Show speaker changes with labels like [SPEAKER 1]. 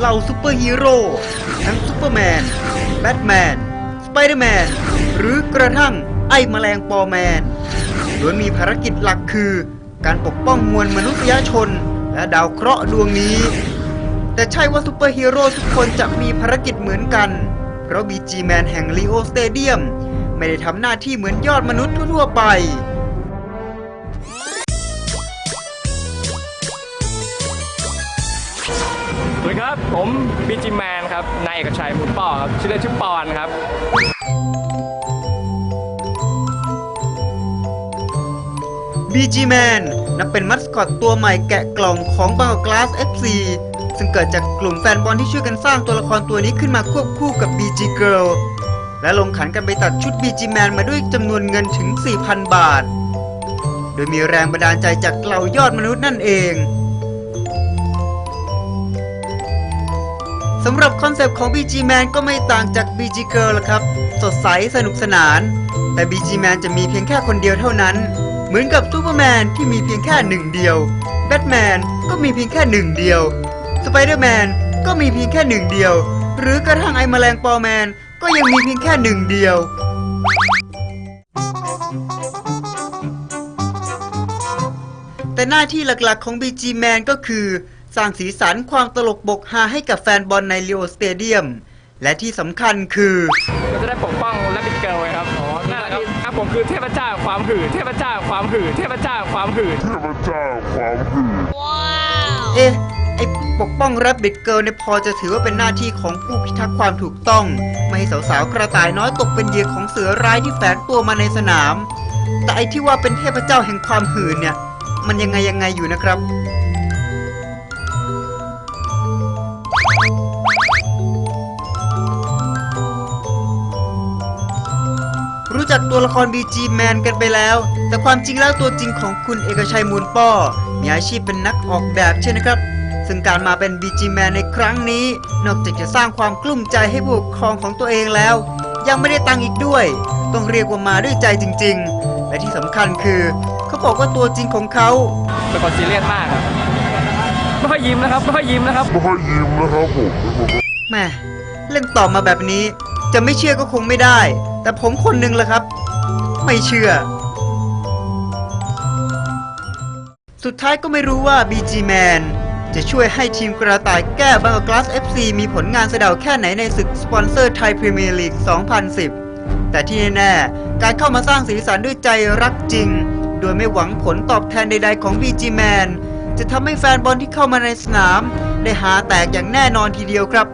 [SPEAKER 1] เหล่าซูเปอร์ฮีโร่ทั้งซูเปอร์แมน แบทแมน สไปเดอร์แมน หรือกระทั่งไอ้แมลงปอแมนล้วนมีภารกิจหลักคือ การปกป้องมวลมนุษยชน และดาวเคราะห์ดวงนี้ แต่ใช่ว่าซูเปอร์ฮีโร่ทุกคนจะมีภารกิจเหมือนกัน เพราะบีจีแมนแห่งลีโอสเตเดียมไม่ได้ทำหน้าที่เหมือนยอดมนุษย์ทั่วๆไป
[SPEAKER 2] สวัสดีครับ ผมบีจิแมนครับ นายเอกชัยมูลป้อครับ ชื่อเล่นชื่อปอนครับ
[SPEAKER 1] BG Man นับเป็นมัสคอตตัวใหม่แกะกล่องของบางก Glass FC ซึ่งเกิดจากกลุ่มแฟนบอลที่ช่วยกันสร้างตัวละครตัวนี้ขึ้นมาควบคู่กับ BG Girl และลงขันกันไปตัดชุด BG Man มาด้วยจำนวนเงินถึง 4,000 บาท โดยมีแรงบันดาลใจจากเหล่ายอดมนุษย์นั่นเองำหรับคอนเซปต์ของ BG Man ก็ไม่ต่างจาก BG Girl ละครับ สดใสสนุกสนาน แต่ BG Man จะมีเพียงแค่คนเดียวเท่านั้น เหมือนกับซูเปอร์แมนที่มีเพียงแค่หนึ่งเดียว แบทแมนก็มีเพียงแค่หนึ่งเดียว สไปเดอร์แมนก็มีเพียงแค่หนึ่งเดียว หรือกระทั่งไอ้แมลงปอแมนก็ยังมีเพียงแค่หนึ่งเดียวแต่หน้าที่หลักๆของ BG Man ก็คือ สร้างสีสันความตลกบกฮาให้กับแฟนบอลในลีโอสเตเดียม และที่สำคัญคือ
[SPEAKER 2] ก็จะได้ปกป้องและบิดเกิลไงครับอ๋อนั่นแหละครับครับผมคือเทพเจ้าความหื่เทพเจ้าความหื่เทพเจ้าความหื่
[SPEAKER 3] เทพเจ้าความหื่
[SPEAKER 1] เอ๊ะไอปกป้องแรบบิ t เกิลเนี่ยพอจะถือว่าเป็นหน้าที่ของผู้พิทักษ์ความถูกต้อง ไม่ให้สาวๆกระต่ายน้อยตกเป็นเหยื่อของเสือร้ายที่แฝงตัวมาในสนาม แต่ไอที่ว่าเป็นเทพเจ้าแห่งความหื่นเนี่ย มันยังไงยังไงอยู่นะครับ จักตัวละคร BG Man กันไปแล้ว แต่ความจริงแล้วตัวจริงของคุณเอกชัยมูลป้อ มีอาชีพเป็นนักออกแบบใช่นะครับ ซึ่งการมาเป็น BG Man ในครั้งนี้ นอกจากจะสร้างความกลุ้มใจให้ผู้ปกครองของตัวเองแล้ว ยังไม่ได้ตังค์อีกด้วย ต้องเรียกว่ามาด้วยใจจริง ๆ และที่สำคัญคือเขาบอกว่าตัวจริงของเขา
[SPEAKER 2] เป็นคนซีเรียสมากครับไม่ค่อยยิ้มนะครับไม่ค่อยยิ้มนะครับ
[SPEAKER 3] ไม่ค่อยยิ้มนะครับผมเป็นคน
[SPEAKER 1] แหม่เล่นต่อบมาแบบนี้จะไม่เชื่อก็คงไม่ได้ แต่ผมคนหนึ่งละครับ ไม่เชื่อ สุดท้ายก็ไม่รู้ว่า BG Man จะช่วยให้ทีมกระต่ายแก้บางกลาส FC มีผลงานเสะเดาแค่ไหนในศึกสปอนเซอร์ไทยพรีเมียร์ลีก 2010 แต่ที่แน่ๆ การเข้ามาสร้างสีสันด้วยใจรักจริง โดยไม่หวังผลตอบแทนใดๆของ BG Man จะทำให้แฟนบอลที่เข้ามาในสนาม ได้หาแตกอย่างแน่นอนทีเดียวครับ